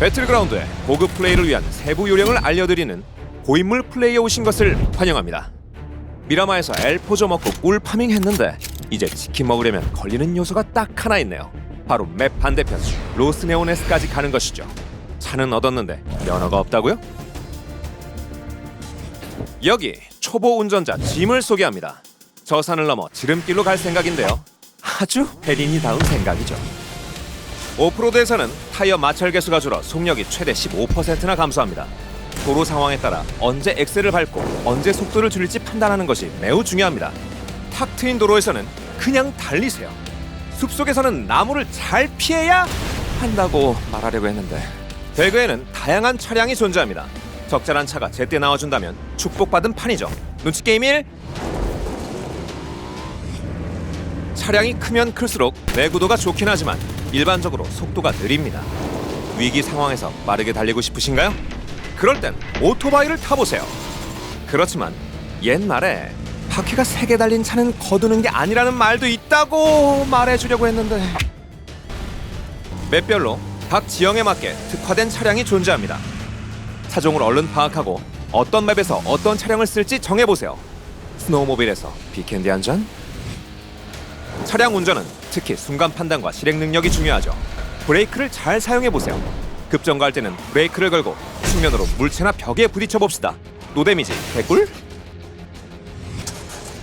배틀그라운드에 고급 플레이를 위한 세부 요령을 알려드리는 고인물 플레이에 오신 것을 환영합니다. 미라마에서 엘포조 먹고 꿀 파밍 했는데 이제 치킨 먹으려면 걸리는 요소가 딱 하나 있네요. 바로 맵 반대편 로스네오네스까지 가는 것이죠. 차는 얻었는데 면허가 없다고요? 여기 초보 운전자 짐을 소개합니다. 저 산을 넘어 지름길로 갈 생각인데요. 아주 베린이다운 생각이죠. 오프로드에서는 타이어 마찰 개수가 줄어 속력이 최대 15%나 감소합니다. 도로 상황에 따라 언제 엑셀을 밟고 언제 속도를 줄일지 판단하는 것이 매우 중요합니다. 탁 트인 도로에서는 그냥 달리세요. 숲속에서는 나무를 잘 피해야 한다고 말하려고 했는데 배그에는 다양한 차량이 존재합니다. 적절한 차가 제때 나와준다면 축복받은 판이죠. 눈치 게임 1 차량이 크면 클수록 내구도가 좋긴 하지만 일반적으로 속도가 느립니다. 위기 상황에서 빠르게 달리고 싶으신가요? 그럴 땐 오토바이를 타보세요. 그렇지만 옛말에 바퀴가 세 개 달린 차는 거두는 게 아니라는 말도 있다고 말해주려고 했는데 맵별로 각 지형에 맞게 특화된 차량이 존재합니다. 차종을 얼른 파악하고 어떤 맵에서 어떤 차량을 쓸지 정해보세요. 스노우모빌에서 비캔디 한 잔? 차량 운전은 특히 순간 판단과 실행 능력이 중요하죠. 브레이크를 잘 사용해 보세요. 급정거할 때는 브레이크를 걸고 측면으로 물체나 벽에 부딪혀 봅시다. 노 데미지 개꿀?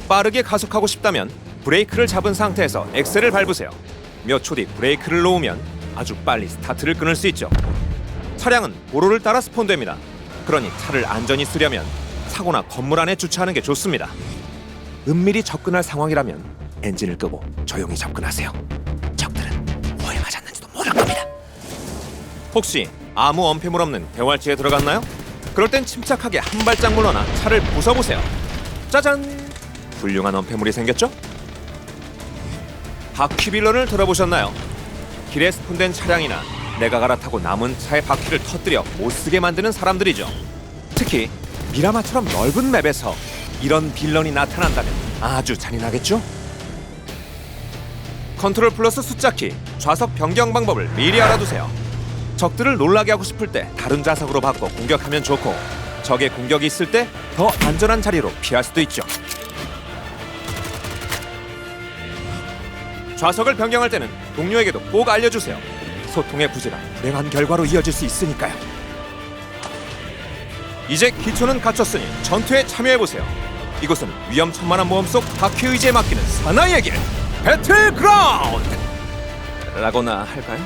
빠르게 가속하고 싶다면 브레이크를 잡은 상태에서 엑셀을 밟으세요. 몇 초 뒤 브레이크를 놓으면 아주 빨리 스타트를 끊을 수 있죠. 차량은 도로를 따라 스폰됩니다. 그러니 차를 안전히 쓰려면 사고나 건물 안에 주차하는 게 좋습니다. 은밀히 접근할 상황이라면 엔진을 끄고 조용히 접근하세요. 적들은 뭐에 맞았는지도 모를 겁니다. 혹시 아무 엄폐물 없는 대활지에 들어갔나요? 그럴 땐 침착하게 한 발짝 물러나 차를 부숴보세요. 짜잔! 훌륭한 엄폐물이 생겼죠? 바퀴 빌런을 들어보셨나요? 길에 스폰된 차량이나 내가 갈아타고 남은 차의 바퀴를 터뜨려 못쓰게 만드는 사람들이죠. 특히 미라마처럼 넓은 맵에서 이런 빌런이 나타난다면 아주 잔인하겠죠? 컨트롤 플러스 숫자키, 좌석 변경 방법을 미리 알아두세요. 적들을 놀라게 하고 싶을 때 다른 좌석으로 바꿔 공격하면 좋고 적의 공격이 있을 때 더 안전한 자리로 피할 수도 있죠. 좌석을 변경할 때는 동료에게도 꼭 알려주세요. 소통의 부재가 불행한 결과로 이어질 수 있으니까요. 이제 기초는 갖췄으니 전투에 참여해보세요. 이곳은 위험천만한 모험 속 바퀴 의지에 맡기는 사나이의 길 배틀그라운드! 라고나 할까요?